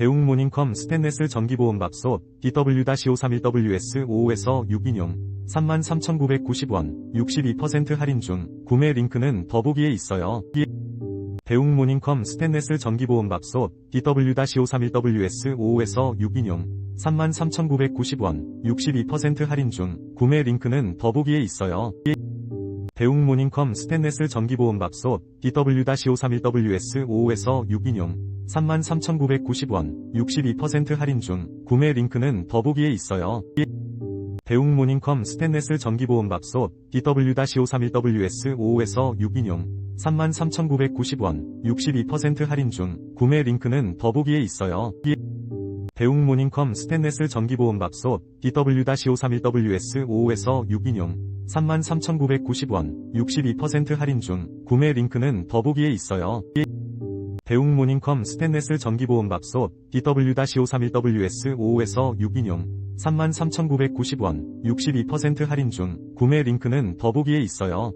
대웅 모닝컴 스테인레스 전기보온밥솥 DW-531WS55에서 6인용 33,990원 62% 할인 중 구매 링크는 더보기에 있어요. 대웅 모닝컴 스테인레스 전기보온밥솥 DW-531WS55에서 6인용 33,990원 62% 할인 중 구매 링크는 더보기에 있어요. 대웅 모닝컴 스테인레스 전기보온밥솥 DW-531WS55에서 6인용 33,990원 62% 할인 중 구매 링크는 더보기에 있어요. 대웅 모닝컴 스테인레스 전기보온밥솥 DW-531WS55에서 6인용 33,990원 62% 할인 중 구매 링크는 더보기에 있어요. 대웅 모닝컴 스테인레스 전기보온밥솥 DW-531WS55에서 6인용 33,990원 62% 할인 중 구매 링크는 더보기에 있어요. 대웅 모닝컴 스테인레스 전기보온밥솥 DW-531WS55에서 6인용 33,990원 62% 할인 중 구매 링크는 더보기에 있어요.